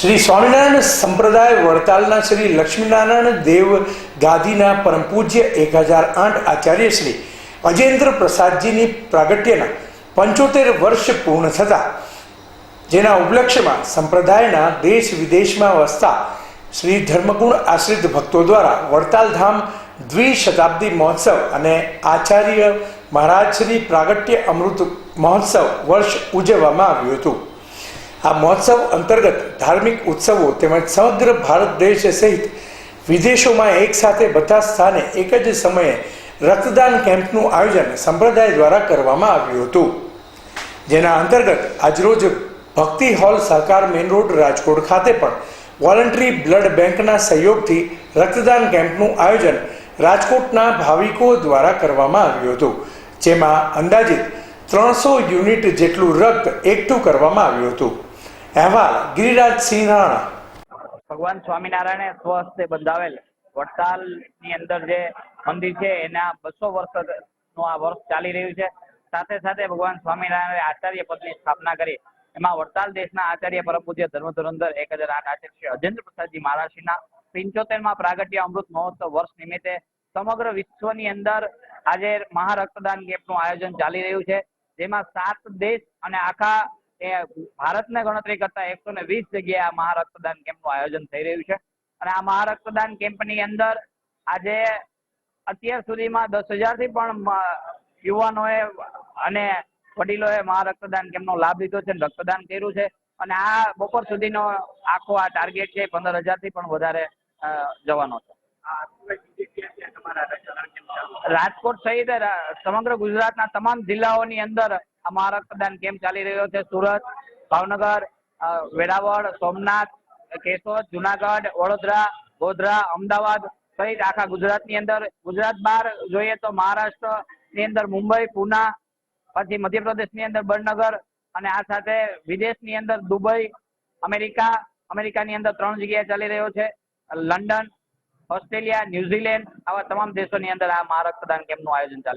શ્રી સ્વામિનારાયણ સંપ્રદાય વડતાલના શ્રી લક્ષ્મીનારાયણ દેવ ગાદીના પરમ પૂજ્ય એક હજાર આઠ આચાર્ય શ્રી અજેન્દ્ર પ્રસાદજીની પ્રાગટ્યના પંચોતેર વર્ષ પૂર્ણ થતા, જેના ઉપલક્ષ્યમાં સંપ્રદાયના દેશ વિદેશમાં વસતા શ્રી ધર્મગુણ આશ્રિત ભક્તો દ્વારા વડતાલ ધામ દ્વિશતાબ્દી મહોત્સવ અને આચાર્ય મહારાજ શ્રી પ્રાગટ્ય અમૃત મહોત્સવ વર્ષ ઉજવવામાં આવ્યું હતું. આ મહોત્સવ અંતર્ગત ધાર્મિક ઉત્સવો તેમજ સમગ્ર ભારત દેશ સહિત વિદેશોમાં એક સાથે બધા સ્થાને એક જ સમયે રક્તદાન કેમ્પનું આયોજન સંપ્રદાય દ્વારા કરવામાં આવ્યું હતું. જેના અંતર્ગત આજરોજ ભક્તિ હોલ સહકાર મેઇન રોડ રાજકોટ ખાતે પણ વોલન્ટરી બ્લડ બેંકના સહયોગથી રક્તદાન કેમ્પનું આયોજન રાજકોટના ભાવિકો દ્વારા કરવામાં આવ્યું હતું. જેમાં અંદાજિત ત્રણસો યુનિટ જેટલું રક્ત એકઠું કરવામાં આવ્યું હતું. અહેવાલ ગિરિરાજસિંહ રાણા. ભગવાન સ્વામિનારાયણે સ્વહસ્તે બંધાવેલ વડતાલની અંદર જે મંદિર છે, એના બસો વર્ષનું આ વર્ષ ચાલી રહ્યું છે. સાથે સાથે ભગવાન સ્વામિનારાયણે આચાર્ય પદની સ્થાપના કરી. એમાં વડતાલ દેશના આચાર્ય પરમ પૂજ્ય ધર્મ ધુરંધર એક હજાર આઠ આચાર્ય અજેન્દ્ર પ્રસાદજી મહારાજશ્રીના પિંચોતેરમાં પ્રાગટ્ય અમૃત મહોત્સવ વર્ષ નિમિત્તે સમગ્ર વિશ્વની અંદર આજે મહારક્તદાન કેમ્પનું આયોજન ચાલી રહ્યું છે. જેમાં સાત દેશ અને આખા એ ભારતને ગણતરી કરતા એકસો ને વીસ જગ્યાએ આ મહારક્તદાન કેમ્પનું આયોજન થઈ રહ્યું છે. અને આ મહારક્તદાન કેમ્પની અંદર આજે અત્યાર સુધીમાં દસ હજારથી પણ યુવાનોએ અને વડીલોએ મહારક્તદાન કેમ્પનો લાભ લીધો છે રક્તદાન કર્યું છે. અને આ બપોર સુધીનો આખો આ ટાર્ગેટ છે પંદર હજારથી પણ વધારે જવાનો છે. રાજકોટ સહિત સમગ્ર ગુજરાતના તમામ જિલ્લાઓની અંદર આ મહારક્તદાન કેમ્પ ચાલી રહ્યો છે? સુરત, ભાવનગર વેરાવળ, સોમનાથ, કેશોદ, જુનાગઢ, વડોદરા, ગોધરા, અમદાવાદ સહિત આખા ગુજરાતની અંદર. ગુજરાત બહાર જોઈએ તો મહારાષ્ટ્રની અંદર મુંબઈ, પુના, પછી મધ્યપ્રદેશની અંદર બડનગર અને આ સાથે વિદેશની અંદર દુબઈ, અમેરિકા, અમેરિકાની અંદર ત્રણ જગ્યાએ ચાલી રહ્યો છે. લંડન, ઓસ્ટ્રેલિયા, ન્યુઝીલેન્ડ, આવા તમામ દેશોની અંદર આ મહારક્તદાન કેમ્પનું આયોજન ચાલી